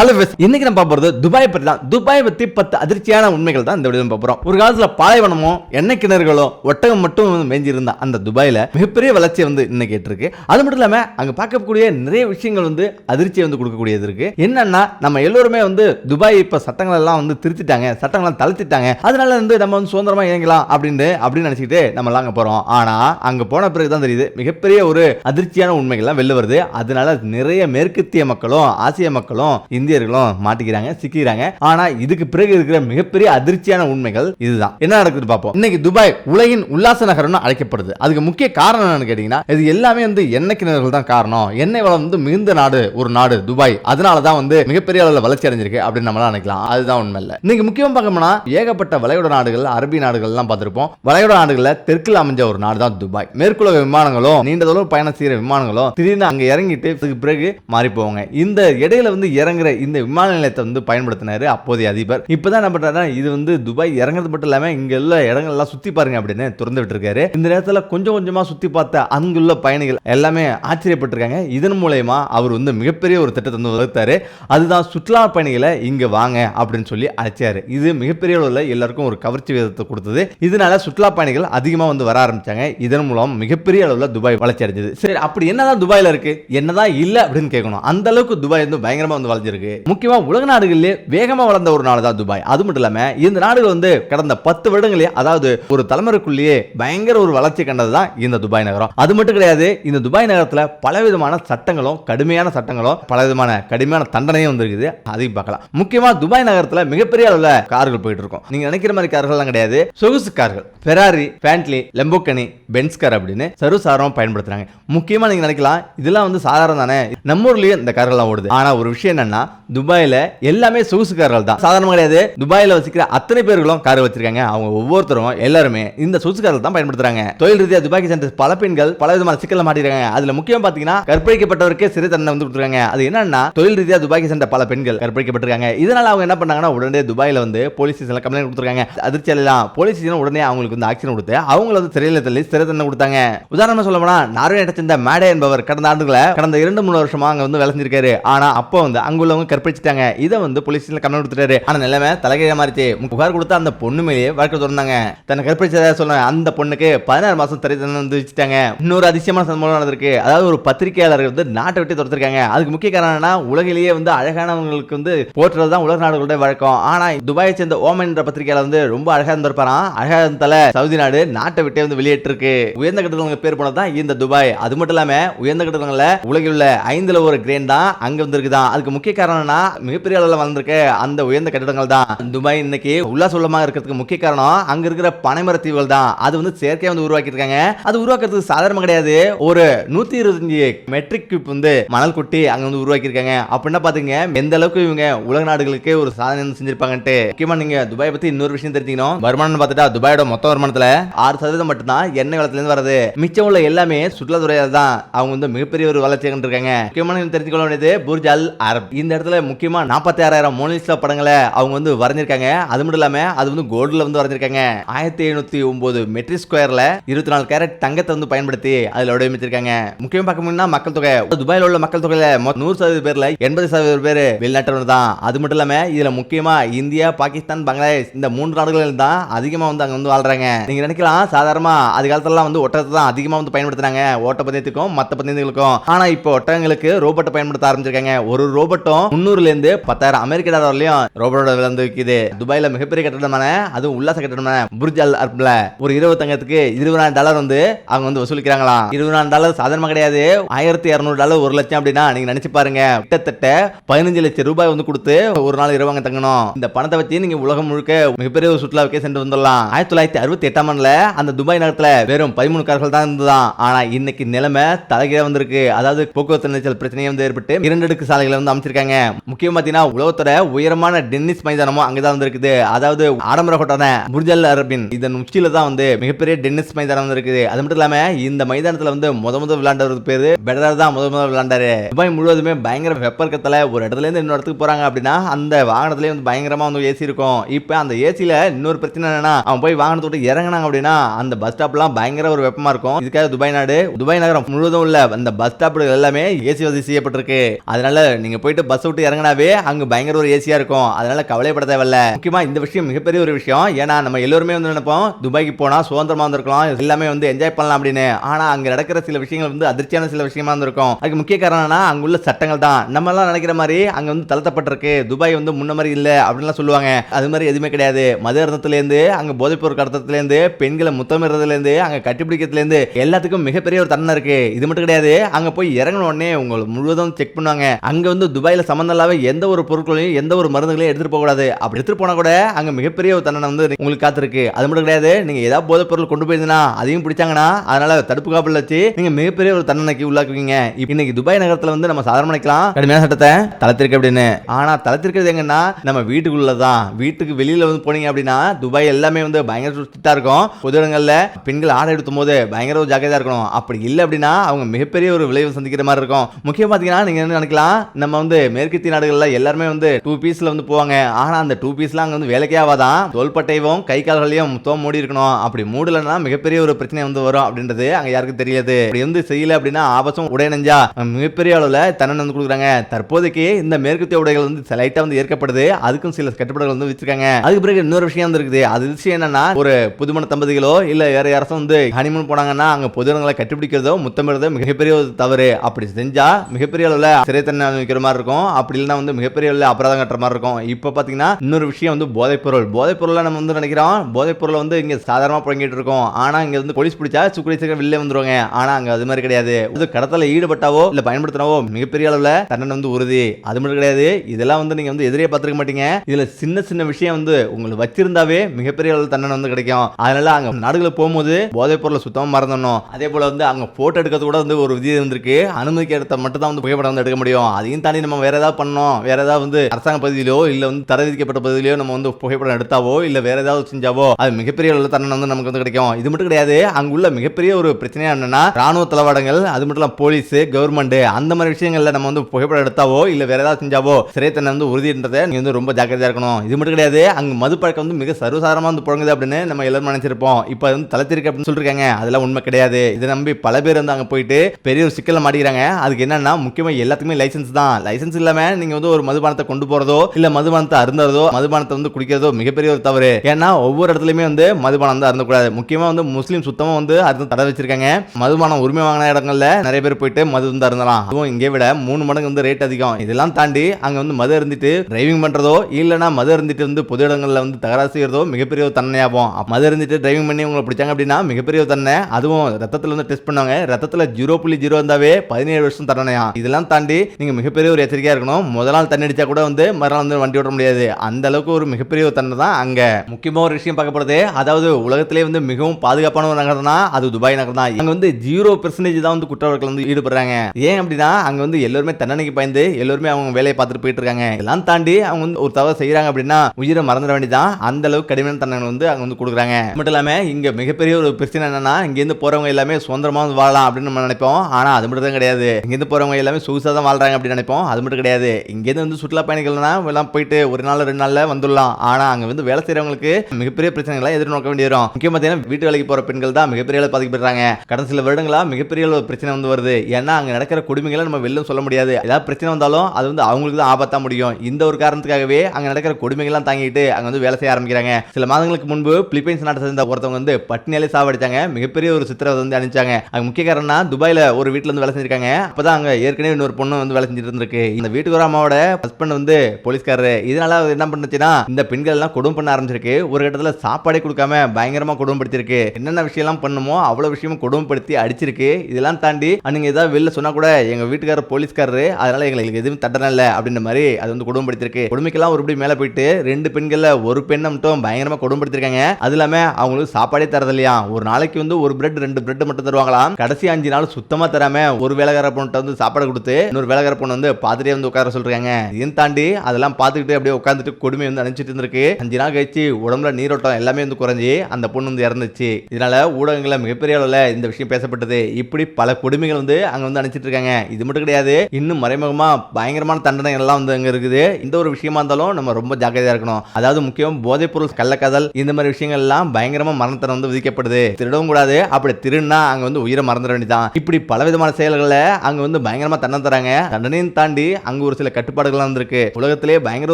Hello வெஸ் இன்னைக்கு நம்ம பார்க்க துபாய் பற்றி தான். துபாய் பற்றி பத்து அதிர்ச்சியான உண்மைகள் தான் இந்த வீடியோ பார்க்க ஒரு காலத்தில் பாலைவனமோ எண்ணெய் கிணறுகளோ ஒட்டகம் மட்டும் வந்து மேய்ஞ்சி அந்த துபாயில் மிகப்பெரிய வளர்ச்சி வந்து இன்னைக்கு இருக்கு அது மட்டும் இல்லாமல் அங்கே பார்க்கக்கூடிய நிறைய விஷயங்கள் வந்து அதிர்ச்சியை வந்து கொடுக்கக்கூடியது இருக்கு. என்னன்னா நம்ம எல்லோருமே வந்து துபாய் இப்போ சட்டங்கள் எல்லாம் வந்து திருத்திட்டாங்க சட்டங்களை தளர்த்திட்டாங்க. அதனால வந்து நம்ம வந்து சுதந்திரமா இயங்கலாம் அப்படின்னு அப்படின்னு நினச்சிக்கிட்டு நம்ம எல்லாம் போகிறோம் ஆனால் அங்கே போன பிறகு தான் தெரியுது மிகப்பெரிய ஒரு அதிர்ச்சியான உண்மைகள்லாம் வெளில வருது. அதனால நிறைய மேற்கத்திய மக்களும் ஆசிய மக்களும் இந்தியர்களும் மாட்டிக்கிறாங்க சிக்கிறாங்க ஆனா இதுக்கு பிறகு இருக்கிற மிகப்பெரிய அதிர்ச்சியான உண்மைகள் இதுதான். என்ன நடக்குது பார்ப்போம். இன்னைக்கு துபாய் உலகின் உல்லாச நகரம்னு அழைக்கப்படுது. அதுக்கு முக்கிய காரணம் என்னன்னு கேட்டீங்கன்னா இது எல்லாமே வந்து எண்ணெய் கிணறுகள் தான் காரணம். எண்ணெய் வளம் வந்து மிகுந்த நாடு ஒரு நாடு துபாய். அதனால தான் வந்து மிகப்பெரிய அளவில் வளர்ச்சி அடைஞ்சிருக்கு அப்படின்னு நம்மளால நினைக்கலாம். அதுதான் உண்மை இல்லை. இன்னைக்கு முக்கியமா பார்க்கணும்னா ஏகப்பட்ட வளைகுட நாடுகள் அரபி நாடுகள் எல்லாம் பார்த்திருப்போம். வளைகுடா நாடுகள்ல தெற்குல அமைஞ்ச ஒரு நாடு தான் துபாய். மேற்குலக விமானங்களும் நீண்ட தூரம் பயணம் செய்கிற விமானங்களும் திடீர்னு அங்கே இறங்கிட்டு அதுக்கு பிறகு மாறி போவாங்க. இந்த இடையில வந்து இறங்குற இந்த விமான நிலையத்தை வந்து பயன்படுத்தினாரு அப்போதைய அதிபர். இப்பதான் என்ன பண்றாருன்னா இது வந்து துபாய் இறங்குறது மட்டும் இல்லாம இங்க உள்ள இடங்கள் எல்லாம் சுத்தி பாருங்க அப்படின்னு திறந்து விட்டுருக்காரு. இந்த நேரத்துல கொஞ்சம் கொஞ்சமா சுத்தி பார்த்த அங்குள்ள பயணிகள் எல்லாமே ஆச்சரியப்பட்டிருக்காங்க. இதன் மூலயமா அவர் வந்து மிகப்பெரிய ஒரு திட்டத்தை வந்து வகுத்தாரு. அதுதான் சுற்றுலா பயணிகளை இங்க வாங்க அப்படின்னு சொல்லி அழைச்சாரு. இது மிகப்பெரிய அளவில் எல்லாருக்கும் ஒரு கவர்ச்சி விதத்தை கொடுத்தது. இதனால சுற்றுலா பயணிகள் அதிகமா வந்து வர ஆரம்பிச்சாங்க. இதன் மூலம் மிகப்பெரிய அளவில் துபாய் வளர்ச்சி அடைஞ்சது. சரி அப்படி என்னதான் துபாயில இருக்கு? என்னதான் இல்ல அப்படின்னு கேட்கணும் அந்த அளவுக்கு துபாய் வந்து பயங்கரமா வந்து வளர்ச்சிருக்கு முக்கியமா உலக நாடுகளிலே வேகமா வளர்ந்த ஒரு நாடு தான் துபாய். அது மட்டும் இல்லாம இந்த நாடுகள் வந்து கடந்த பத்து வருடங்களே அதாவது ஒரு தலைமுறைக்குள்ளேயே பயங்கர ஒரு வளர்ச்சி கண்டது தான் இந்த துபாய் நகரம். அது மட்டும் கிடையாது இந்த துபாய் நகரத்துல பலவிதமான சட்டங்களும் கடுமையான சட்டங்களும் பலவிதமான கடுமையான தண்டனையும் வந்திருக்குது. அதையும் பார்க்கலாம். முக்கியமா துபாய் நகரத்துல மிகப்பெரிய அளவுல கார்கள் போயிட்டு இருக்கும். நீங்க நினைக்கிற மாதிரி கார்கள்லாம் கிடையாது. சொகுசு கார்கள். Ferrari Bentley Lamborghini Benz car அப்படின்னு சர்வசாதாரணமா பயன்படுத்துறாங்க. முக்கியமா நீங்க நினைக்கலாம் இதெல்லாம் வந்து சாதாரண தானே. நம்ம ஊர்லயும் இந்த கார்கள்லாம் ஓடுது. ஆனா ஒரு விஷயம் என்னன்னா துபாயில் எல்லாமே சொகுசுக்காரர்கள் தான். சாதாரணமாக கிடையாது. துபாயில் வசிக்கிற அத்தனை பேர்களும் கார் வச்சிருக்காங்க. அவங்க ஒவ்வொருத்தரும் எல்லாருமே இந்த சொகுசுக்காரர்கள் தான் பயன்படுத்துறாங்க. தொழில் ரீதியாக துபாய்க்கு சென்ற பல பெண்கள் பல விதமான சிக்கல மாட்டிருக்காங்க. அதுல முக்கியம் பாத்தீங்கன்னா கற்பழிக்கப்பட்டவருக்கே சிறை தண்டனை வந்து கொடுத்துருக்காங்க. அது என்னன்னா தொழில் ரீதியா துபாய்க்கு சென்ற பல பெண்கள் கற்பழிக்கப்பட்டிருக்காங்க. இதனால அவங்க என்ன பண்ணாங்கன்னா உடனே துபாயில வந்து போலீஸ் ஸ்டேஷன்ல கம்ப்ளைண்ட் கொடுத்துருக்காங்க. அதிர்ச்சி எல்லாம் போலீஸ் ஸ்டேஷன் உடனே அவங்களுக்கு வந்து ஆக்ஷன் கொடுத்து அவங்கள வந்து சிறையில் தள்ளி சிறை தண்டனை கொடுத்தாங்க. உதாரணமா சொல்ல போனா நார்வே நாட்டை சேர்ந்த மேடே என்பவர் கடந்த ஆண்டுகளை கடந்த இரண்டு மூணு வருஷமா அங்க வந்து வேலை செஞ்சிருக்காரு ஆனா அப்போ வந்து அங்குள்ள அவங்க கற்பழிச்சிட்டாங்க. இதை வந்து போலீஸ் ஸ்டேஷன்ல கம்ப்ளைண்ட் கொடுத்துட்டாரு. ஆனா நிலைமை தலைகீழ மாறிச்சு. புகார் கொடுத்த அந்த பொண்ணு மேலேயே வழக்கு தொடர்ந்தாங்க. தன்னை கற்பழிச்சதா சொல்ல அந்த பொண்ணுக்கு பதினாறு மாசம் சிறை தண்டனை வந்து வச்சுட்டாங்க இன்னொரு அதிசயமான சம்பவம் நடந்திருக்கு. அதாவது ஒரு பத்திரிகையாளர் வந்து நாட்டை விட்டு துரத்திருக்காங்க. அதுக்கு முக்கிய காரணம் உலகிலேயே வந்து அழகானவங்களுக்கு வந்து போற்றுறது தான் உலக நாடுகளுடைய வழக்கம். ஆனா துபாயை சேர்ந்த ஓமன் என்ற பத்திரிகையாளர் வந்து ரொம்ப அழகா இருந்திருப்பாராம். அழகா இருந்தால சவுதி நாடு நாட்டை விட்டே வந்து வெளியேற்றிருக்கு. உயர்ந்த கட்டடங்களுக்கு பேர் போனதான் இந்த துபாய். அது மட்டும் இல்லாம உயர்ந்த கட்டடங்கள்ல உலகில் உள்ள ஐந்துல ஒரு கிரேன் தான் அங்க வந்திருக்குதான். அதுக்கு முக்கிய காரணம் காரணம்னா மிகப்பெரிய அளவில் வந்திருக்க அந்த உயர்ந்த கட்டிடங்கள் தான். துபாய் இன்னைக்கு உல்லாசூலமாக இருக்கிறதுக்கு முக்கிய காரணம் அங்க இருக்கிற பனைமர தீவுகள் தான். அது வந்து செயற்கையாக வந்து உருவாக்கி இருக்காங்க. அது உருவாக்குறதுக்கு சாதாரணமாக கிடையாது. ஒரு நூத்தி இருபத்தஞ்சு மெட்ரிக் கியூப் வந்து மணல் கொட்டி அங்க வந்து உருவாக்கி இருக்காங்க அப்படின்னா பாத்துங்க எந்த அளவுக்கு இவங்க உலக நாடுகளுக்கு ஒரு சாதனை செஞ்சிருப்பாங்கன்ட்டு. முக்கியமா நீங்க துபாய் பத்தி இன்னொரு விஷயம் தெரிஞ்சுக்கணும். வருமானம் பார்த்துட்டா துபாயோட மொத்த வருமானத்துல ஆறு சதவீதம் மட்டும்தான் எண்ணெய் வளத்துல இருந்து வருது மிச்சம் உள்ள எல்லாமே சுற்றுலாத்துறையால் தான். அவங்க வந்து மிகப்பெரிய ஒரு வளர்ச்சி இருக்காங்க முக்கியமான தெரிஞ்சுக்கொள்ள வேண்டியது புர்ஜ் அல் அரப் இந்த இடத்துல முக்கியமாக நாற்பத்தி ஆறாயிரம் படங்களை அவங்க வந்து வரைஞ்சிருக்காங்க. அது மட்டும் இல்லாமல் அது வந்து கோல்டில் வந்து வரைஞ்சிருக்காங்க. ஆயிரத்தி எழுநூத்தி ஒன்பது மெட்ரிக் ஸ்கொயரில் இருபத்தி நாலு கேரட் தங்கத்தை வந்து பயன்படுத்தி அதில் வடிவமைச்சிருக்காங்க. முக்கியமாக பார்க்க முடியும்னா மக்கள் தொகை. துபாயில் உள்ள மக்கள் தொகையில் நூறு சதவீத பேரில் எண்பது சதவீத பேர் வெளிநாட்டவர் தான். அது மட்டும் இல்லாமல் இதில் முக்கியமாக இந்தியா பாகிஸ்தான் பங்களாதேஷ் இந்த மூன்று நாடுகளில் தான் அதிகமாக வந்து அங்கே வந்து வாழ்றாங்க. நீங்கள் நினைக்கலாம் சாதாரணமாக அது காலத்துலலாம் வந்து ஒட்டகத்தை தான் அதிகமாக வந்து பயன்படுத்துறாங்க ஓட்ட பந்தயத்துக்கும் மற்ற பந்தயங்களுக்கும். ஆனால் இப்போ ஒட்டகங்களுக்கு ரோபோட்டை பயன்படுத்த ஆரம்பிச்சிருக்காங்க. ஒரு ரோபோட்டும் முன்னூறுல இருந்து பத்தாயிரம் அமெரிக்க டாலர் வரலையும் ரோபோட்டோட விலை வந்து விற்கிது துபாயில மிகப்பெரிய கட்டடமான அதுவும் உல்லாச கட்டடமான புர்ஜ் அல் அர்ப்ல. ஒரு இருபது தங்கத்துக்கு இருபதாயிரம் டாலர் வந்து அவங்க வந்து வசூலிக்கிறாங்களாம். இருபதாயிரம் டாலர் சாதாரணமா கிடையாது. ஆயிரத்தி இரநூறு டாலர் ஒரு லட்சம் அப்படின்னா நீங்க நினைச்சு பாருங்க. கிட்டத்தட்ட பதினஞ்சு லட்சம் ரூபாய் வந்து கொடுத்து ஒரு நாள் இருவாங்க தங்கணும். இந்த பணத்தை வச்சு நீங்க உலகம் முழுக்க மிகப்பெரிய ஒரு சுற்றுலாவுக்கே சென்று வந்துடலாம். ஆயிரத்தி தொள்ளாயிரத்தி அறுபத்தி எட்டாம் ஆண்டுல அந்த துபாய் நகரத்துல வெறும் பதிமூணு கார்கள் தான் இருந்ததான் ஆனா இன்னைக்கு நிலைமை தலைகீழ வந்திருக்கு. அதாவது போக்குவரத்து நெரிசல் பிரச்சனையும் வந்து ஏற்பட்டு இரண்டு அடுக்கு சாலைகளை வந்து அமைச்சிருக்காங்க. முக்கியம் பாத்தீங்கன்னா உலகத்தோட உயரமான டென்னிஸ் மைதானமும் அங்கதான் வந்திருக்குது. அதாவது ஆடம்பர கோட்டான புர்ஜல் அரபின் இதன் உச்சியில தான் வந்து மிகப்பெரிய டென்னிஸ் மைதானம் வந்திருக்குது. அது மட்டும் இல்லாம இந்த மைதானத்துல வந்து முத முத விளையாண்டவர் பேரு பெடரர் தான் முத முத விளையாண்டாரு. துபாய் முழுவதுமே பயங்கர வெப்பர்க்கத்துல ஒரு இடத்துல இருந்து இன்னொரு இடத்துக்கு போறாங்க அப்படின்னா அந்த வாகனத்திலேயே வந்து பயங்கரமா வந்து ஏசி இருக்கும். இப்போ அந்த ஏசில இன்னொரு பிரச்சனை என்னன்னா அவன் போய் வாகனத்தை விட்டு இறங்கினாங்க அப்படின்னா அந்த பஸ் ஸ்டாப்லாம் பயங்கர ஒரு வெப்பமா இருக்கும். இதுக்காக துபாய் நாடு துபாய் நகரம் முழுவதும் உள்ள அந்த பஸ் ஸ்டாப்புகள் எல்லாமே ஏசி வசதி செய்யப்பட்டிருக்கு. அதனால நீங்க போயிட்டு பஸ் பஸ் விட்டு இறங்கினாவே அங்க பயங்கர ஒரு ஏசியா இருக்கும். அதனால கவலைப்பட தேவையில்ல. முக்கியமா இந்த விஷயம் மிகப்பெரிய ஒரு விஷயம். ஏன்னா நம்ம எல்லாருமே வந்து நினைப்போம்? துபாய்க்கு போனா சுதந்திரமா இருந்திருக்கலாம் எல்லாமே வந்து என்ஜாய் பண்ணலாம் அப்படின்னு. ஆனா அங்க நடக்கிற சில விஷயங்கள் வந்து அதிர்ச்சியான சில விஷயமா இருந்திருக்கும். அதுக்கு முக்கிய காரணம்னா அங்க உள்ள சட்டங்கள் தான். நம்ம எல்லாம் நினைக்கிற மாதிரி அங்க வந்து தளர்த்தப்பட்டிருக்கு. துபாய் வந்து முன்ன மாதிரி இல்ல அப்படின்லாம் சொல்லுவாங்க. அது மாதிரி எதுவுமே கிடையாது. மத அர்த்தத்துல இருந்து அங்க போதைப்பொருள் கடத்தத்துல இருந்து பெண்களை முத்தமிடுறதுல இருந்து அங்க கட்டிப்பிடிக்கிறதுல இருந்து எல்லாத்துக்கும் மிகப்பெரிய ஒரு தன்மை இருக்கு. இது மட்டும் கிடையாது. அங்க போய் இறங்கின உடனே உங்களை முழுவதும் செக் பண்ணுவாங்க. அங்க வந்து துபாயில சம்மந்தம் இல்லாமல் எந்த ஒரு பொருட்களையும் எந்த ஒரு மருந்துகளையும் எடுத்துகிட்டு போகக்கூடாது. அப்படி எடுத்துகிட்டு போனா கூட அங்கே மிகப்பெரிய ஒரு தண்டனை வந்து உங்களுக்கு காத்திருக்கு. அது மட்டும் கிடையாது நீங்கள் ஏதாவது போதைப் பொருள் கொண்டு போயிருந்தீங்கன்னா அதையும் பிடிச்சாங்கன்னா அதனால் தடுப்பு காப்பில் வச்சு நீங்கள் மிகப்பெரிய ஒரு தண்டனைக்கு உள்ளாக்குவீங்க. இன்னைக்கு துபாய் நகரத்தில் வந்து நம்ம சாதாரண நினைக்கலாம். கடுமையான சட்டத்தை தளர்த்திருக்கு அப்படின்னு. ஆனால் தளர்த்திருக்கிறது எங்கன்னா நம்ம வீட்டுக்குள்ளே தான் வீட்டுக்கு வெளியில் வந்து போனீங்க அப்படின்னா துபாய் எல்லாமே வந்து பயங்கர சுத்தா இருக்கும். பொது இடங்களில் பெண்கள் ஆடை எடுத்தும் போது பயங்கர ஒரு ஜாக்கிரதையாக இருக்கணும். அப்படி இல்லை அப்படின்னா அவங்க மிகப்பெரிய ஒரு விளைவு சந்திக்கிற மாதிரி இருக்கும். முக்கியம் பார்த்தீங்கன்னா நீங்கள் என்ன நினைக்கலாம்? நம்ம வந்து மேற்கத்திய நாடுகள்ல எல்லாருமே வந்து டூ பீஸ்ல வந்து போவாங்க. ஆனா அந்த டூ பீஸ்லாம் அங்க வந்து வேலைக்கே ஆகாதான் தோள்பட்டையும் கை கால்களையும் முத்தம் மூடி இருக்கணும். அப்படி மூடலன்னா மிகப்பெரிய ஒரு பிரச்சனை வந்து வரும் அப்படின்றது அங்க யாருக்கும் தெரியாது. அப்படி வந்து செய்யல அப்படின்னா ஆபசம் உடை நெஞ்சா. மிகப்பெரிய அளவுல தண்டனை வந்து கொடுக்குறாங்க. தற்போதைக்கு இந்த மேற்கத்திய உடைகள் வந்து லைட்டா வந்து ஏற்கப்படுது. அதுக்கும் சில கட்டுப்பாடுகள் வந்து வச்சிருக்காங்க அதுக்கு பிறகு இன்னொரு விஷயம் வந்து இருக்குது. அது விஷயம் என்னன்னா ஒரு புதுமண தம்பதிகளோ இல்ல வேற யாராச்சும் வந்து ஹனிமூன் போனாங்கன்னா அங்க பொது இடங்களை கட்டிப்பிடிக்கிறதோ முத்தமிடுறதோ மிகப்பெரிய ஒரு தவறு. அப்படி செஞ்சா மிகப்பெரிய அளவுல சிறை தண்டனை அனுபவிக்கிற மாதிரி இருக்கும். அப்படி இல்லைனா வந்து மிகப்பெரிய அபராதம் கட்டுற மாதிரி இருக்கும். இப்போ பார்த்தீங்கன்னா இன்னொரு விஷயம் வந்து போதைப்பொருள் போதைப்பொருளை நம்ம வந்து நினைக்கிறோம். போதைப்பொருளை வந்து இங்க சாதாரணமா புழங்கிட்டு இருக்கோம். ஆனா இங்கே வந்து போலீஸ் பிடிச்சா சுக்குடி சீக்கிரம் வெளியே வந்துருவாங்க. ஆனா அங்க அது மாதிரி கிடையாது. இது கடத்தல ஈடுபட்டாவோ இல்ல பயன்படுத்தினாவோ மிகப்பெரிய அளவுல தண்டனை வந்து உறுதி. அது மட்டும் கிடையாது. இதெல்லாம் வந்து நீங்க வந்து எதிரே பார்த்துருக்க மாட்டீங்க. இதுல சின்ன சின்ன விஷயம் வந்து உங்களுக்கு வச்சிருந்தாவே மிகப்பெரிய அளவில் தண்டனை வந்து கிடைக்கும். அதனால அங்க நாடுகளை போகும்போது போதைப்பொருளை சுத்தமாக சுத்தமா மறந்துடணும். அதே போல வந்து அங்க போட்டோ எடுக்கிறது கூட வந்து ஒரு விதி வந்திருக்கு அனுமதிக்கு எடுத்த மட்டும் தான் வந்து புகைப்படம் வந்து எடுக்க முடியும். அதையும் தாண்டி நம்ம வேற ஏதாவது பண்ணோம் வேற ஏதாவது வந்து அரசாங்க பகுதியிலோ இல்ல வந்து தடை விதிக்கப்பட்ட பகுதியிலோ நம்ம வந்து புகைப்படம் எடுத்தாவோ இல்ல வேற ஏதாவது செஞ்சாவோ அது மிகப்பெரிய உள்ள தண்டனை வந்து நமக்கு வந்து கிடைக்கும். இது மட்டும் கிடையாது அங்குள்ள மிகப்பெரிய ஒரு பிரச்சனையா என்னன்னா ராணுவ தளவாடங்கள் அது மட்டும் இல்லாம போலீஸ் கவர்மெண்ட் அந்த மாதிரி விஷயங்கள்ல நம்ம வந்து புகைப்படம் எடுத்தாவோ இல்ல வேற ஏதாவது செஞ்சாவோ சிறைத்தனை வந்து உறுதின்றதை நீங்க வந்து ரொம்ப ஜாக்கிரதையா இருக்கணும். இது மட்டும் கிடையாது அங்க மது பழக்கம் வந்து மிக சர்வசாரமா வந்து புழங்குது அப்படின்னு நம்ம எல்லாரும் நினைச்சிருப்போம். இப்போ வந்து தளத்திருக்கு அப்படின்னு சொல்லிருக்காங்க. அதெல்லாம் உண்மை கிடையாது. இதை நம்பி பல பேர் வந்து அங்க போயிட்டு பெரிய ஒரு சிக்கல மாட்டிக்கிறாங்க. அதுக்கு என்னன்னா முக்கியமா எல்லாத்துக்குமே லைசன்ஸ் தான். லைசன்ஸ் இல்லாம நீங்க வந்து ஒரு மதுபானத்தை கொண்டு போறதோ இல்ல மதுபானத்தை அருந்தறதோ மதுபானத்தை வந்து குடிக்கிறதோ மிகப்பெரிய ஒரு தவறு. ஏன்னா ஒவ்வொரு இடத்துலயுமே வந்து மதுபானம் வந்து அருந்தக்கூடாது. முக்கியமா வந்து முஸ்லீம் சுத்தமா வந்து அருந்து தடை வச்சிருக்காங்க. மதுபானம் உரிமை வாங்கின இடங்கள்ல நிறைய பேர் போயிட்டு மது வந்து அருந்தலாம். அதுவும் இங்கே விட மூணு மடங்கு வந்து ரேட் அதிகம். இதெல்லாம் தாண்டி அங்க வந்து மது அருந்திட்டு டிரைவிங் பண்றதோ இல்லைன்னா மது அருந்திட்டு வந்து பொது இடங்கள்ல வந்து தகராறு செய்யறதோ மிகப்பெரிய ஒரு தன்னையாகும் மது அருந்திட்டு டிரைவிங் பண்ணி உங்களை பிடிச்சாங்க அப்படின்னா மிகப்பெரிய ஒரு அதுவும் ரத்தத்தில் வந்து டெஸ்ட் பண்ணுவாங்க. ரத்தத்தில் ஜீரோ புள்ளி ஜீரோ இருந்தாவே பதினேழு வருஷம் தண்டனையா? இதெல்லாம் தாண்டி நீங்க மிகப்பெரிய ஒரு எச்சரிக்கையா இருக்கணும். முதல் நாள் தண்ணி அடிச்சா கூட வந்து மறுநாள் வந்து வண்டி ஓட்ட முடியாது. அந்த அளவுக்கு ஒரு மிகப்பெரிய ஒரு தண்ணி தான் அங்க. முக்கியமான ஒரு விஷயம் பார்க்கப்படுது அதாவது உலகத்திலே வந்து மிகவும் பாதுகாப்பான ஒரு நகரம்னா அது துபாய் நகரம் தான். அங்க வந்து ஜீரோ பெர்சன்டேஜ் தான் வந்து குற்றவாளிகள் வந்து ஈடுபடுறாங்க. ஏன் அப்படின்னா அங்க வந்து எல்லாருமே தண்டனைக்கு பயந்து எல்லாருமே அவங்க வேலையை பார்த்துட்டு போயிட்டு இருக்காங்க. இதெல்லாம் தாண்டி அவங்க வந்து ஒரு தவறு செய்யறாங்க அப்படின்னா உயிரை மறந்துட வேண்டியதான் அந்த அளவுக்கு கடுமையான தண்டனை வந்து அங்க வந்து கொடுக்குறாங்க. மட்டும் இல்லாம இங்க மிகப்பெரிய ஒரு பிரச்சனை என்னன்னா இங்க இருந்து போறவங்க எல்லாமே சுதந்திரமா வந்து வாழலாம் அப்படின்னு நம்ம நினைப்போம். ஆனா அது மட்டும் தான் கிடையாது. இங்க இருந்து போறவங்க எல்லாமே சொகுசா தான் வாழ்றாங்க அப்படின்னு நினைப்போம். அது மட்டும் கிடையாது. கிடையாது. இங்கேருந்து வந்து சுற்றுலா பயணிகள்னா எல்லாம் போயிட்டு ஒரு நாள் ரெண்டு நாளில் வந்துடலாம். ஆனால் அங்கே வந்து வேலை செய்கிறவங்களுக்கு மிகப்பெரிய பிரச்சனைகளை எதிர்நோக்க வேண்டி வரும் முக்கியம் பார்த்தீங்கன்னா வீட்டு வேலைக்கு போகிற பெண்கள் தான் மிகப்பெரிய அளவு பாதிக்கப்படுறாங்க. கடந்த சில வருடங்களாக மிகப்பெரிய அளவு பிரச்சனை வந்து வருது. ஏன்னா அங்கே நடக்கிற கொடுமைகளை நம்ம வெளில சொல்ல முடியாது. ஏதாவது பிரச்சனை வந்தாலும் அது வந்து அவங்களுக்கு தான் ஆபத்தாக முடியும். இந்த ஒரு காரணத்துக்காகவே அங்கே நடக்கிற கொடுமைகள்லாம் தாங்கிட்டு அங்கே வந்து வேலை செய்ய ஆரம்பிக்கிறாங்க. சில மாதங்களுக்கு முன்பு பிலிப்பைன்ஸ் நாட்டை சேர்ந்த ஒருத்தவங்க வந்து பட்டினியாலே சாவடிச்சாங்க. மிகப்பெரிய ஒரு சித்திரவதை வந்து அணிச்சாங்க அது முக்கிய காரணம்னா துபாயில் ஒரு வீட்டில் வந்து வேலை செஞ்சிருக்காங்க. அப்போ தான் அங்கே ஏற்கனவே இன்னொரு பொண்ணு வந்து வேலை செஞ்சுட்டு இருந்திருக்கு. இந்த வீட்டுக்கு ஒரு அம்மாவோட ஹஸ்பண்ட் வந்து போலீஸ்காரரு இதனால என்ன பண்ணுச்சுன்னா இந்த பெண்கள் எல்லாம் கொடுமை பண்ண ஆரம்பிச்சிருக்கு. ஒரு கட்டத்தில் சாப்பாடே கொடுக்காம பயங்கரமா கொடுமைப்படுத்திருக்கு என்னென்ன விஷயம்லாம் பண்ணுமோ அவ்வளவு விஷயமும் கொடுமைப்படுத்தி அடிச்சிருக்கு. இதெல்லாம் தாண்டி நீங்க ஏதாவது வெளில சொன்னா கூட எங்க வீட்டுக்காரர் போலீஸ்காரரு அதனால எங்களுக்கு எதுவும் தட்டன இல்லை அப்படின்ற மாதிரி அது வந்து கொடுமைப்படுத்திருக்கு கொடுமைக்கெல்லாம் ஒருபடி மேல போயிட்டு ரெண்டு பெண்கள்ல ஒரு பெண்ணை மட்டும் பயங்கரமா கொடுமைப்படுத்திருக்காங்க அது இல்லாம அவங்களுக்கு சாப்பாடே தரது இல்லையா? ஒரு நாளைக்கு வந்து ஒரு பிரெட் ரெண்டு பிரெட் மட்டும் தருவாங்களாம். கடைசி அஞ்சு நாள் சுத்தமா தராம ஒரு வேலைக்கார பொண்ணு வந்து சாப்பாடு கொடுத்து இன்னொரு வேலைக்கார பொண்ணு வந்து பாத்துட்டே வந்து உட்கார சொல்றாங்க இதையும் தாண்டி அதெல்லாம் பார்த்துக்கிட்டு அப்படியே உட்காந்துட்டு கொடுமை வந்து அணிச்சிட்டு இருந்திருக்கு. அஞ்சு நாள் கழிச்சு உடம்புல நீரோட்டம் எல்லாமே வந்து குறைஞ்சி அந்த பொண்ணு வந்து இறந்துச்சு. இதனால ஊடகங்கள்ல மிகப்பெரிய அளவுல இந்த விஷயம் பேசப்பட்டது. இப்படி பல கொடுமைகள் வந்து அங்க வந்து அணிச்சிட்டு இருக்காங்க. இது மட்டும் கிடையாது இன்னும் மறைமுகமா பயங்கரமான தண்டனை எல்லாம் வந்து அங்க இருக்குது. இந்த ஒரு விஷயமா இருந்தாலும் நம்ம ரொம்ப ஜாக்கிரதையா இருக்கணும். அதாவது முக்கியம் போதைப்பொருள் பொருள் இந்த மாதிரி விஷயங்கள் எல்லாம் பயங்கரமா மரணத்தனம் வந்து விதிக்கப்படுது. திருடவும் கூடாது. அப்படி திருடுனா அங்க வந்து உயிரை மறந்துட வேண்டியதான் இப்படி பல விதமான செயல்களை அங்க வந்து பயங்கரமா தண்டனை தராங்க. தண்டனையும் தாண்டி அங்க ஒரு சில கட்டுப்பாடுகள்லாம் இருந்திருக்கு. உலகத்திலே பயங்கர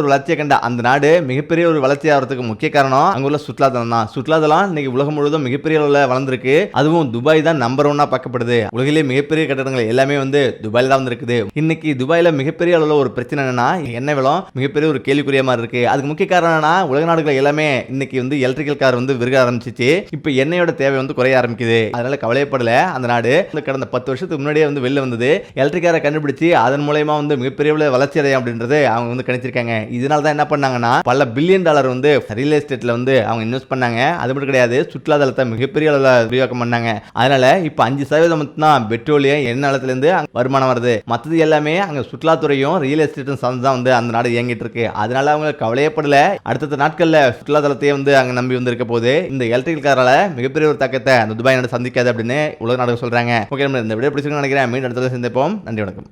ஒரு வளர்ச்சியை கண்ட அந்த நாடு மிகப்பெரிய ஒரு வளர்ச்சி ஆகிறதுக்கு முக்கிய காரணம் அங்குள்ள சுற்றுலாத்தலம் தான் சுற்றுலாத்தலம் இன்னைக்கு உலகம் முழுவதும் மிகப்பெரிய அளவில் வளர்ந்துருக்கு. அதுவும் துபாய் தான் நம்பர் ஒன்னா பார்க்கப்படுது. உலகிலே மிகப்பெரிய கட்டடங்கள் எல்லாமே வந்து துபாயில் தான் வந்திருக்குது. இன்னைக்கு துபாயில மிகப்பெரிய அளவில் ஒரு பிரச்சனை என்னன்னா எண்ணெய் விலம் மிகப்பெரிய ஒரு கேள்விக்குரிய மாதிரி இருக்கு. அதுக்கு முக்கிய காரணம் என்னன்னா உலக நாடுகள் எல்லாமே இன்னைக்கு வந்து எலக்ட்ரிக்கல் கார் வந்து விற்க ஆரம்பிச்சிச்சு. இப்போ எண்ணெயோட தேவை வந்து குறைய ஆரம்பிக்குது. அதனால கவலைப்படல அந்த நாடு கடந்த பத்து வருஷத்துக்கு முன்னாடியே வந்து வெளில வந்தது. எலக்ட்ரிக் காரை கண்டுபிடிச்சு அதன் மூலயமா வந்து மிகப்பெரிய அளவுல வளர்ச்சி அடையும் அப்படின்றது அவங்க வந்து கணிச்சிருக்காங்க. இதனால தான் என்ன பண்ணாங்கன்னா பல பில்லியன் டாலர் வந்து ரியல் எஸ்டேட்ல வந்து அவங்க இன்வெஸ்ட் பண்ணாங்க. அது மட்டும் கிடையாது சுற்றுலாதலத்தை மிகப்பெரிய அளவில் விரிவாக்கம் பண்ணாங்க. அதனால இப்போ அஞ்சு சதவீதம் மட்டும்தான் பெட்ரோலியம் எண்ணெய் நிலத்துலேருந்து வருமானம் வருது. மற்றது எல்லாமே அங்கே சுற்றுலாத்துறையும் ரியல் எஸ்டேட்டும் சார்ந்து தான் வந்து அந்த நாடு இயங்கிட்டு இருக்கு. அதனால அவங்க கவலையப்படல அடுத்தடுத்த நாட்களில் சுற்றுலாதலத்தையே வந்து அங்கே நம்பி வந்திருக்க போது இந்த எலக்ட்ரிக்கல் காரால மிகப்பெரிய ஒரு தாக்கத்தை அந்த துபாய் நாடு சந்திக்காது அப்படின்னு உலக நாடுகள் சொல்றாங்க. ஓகே நம்ம இந்த விட பிடிச்சிருக்கேன் நினைக்கிறேன். மீண்டும் அடுத்த சந்திப்போம். நன்றி வணக்கம்.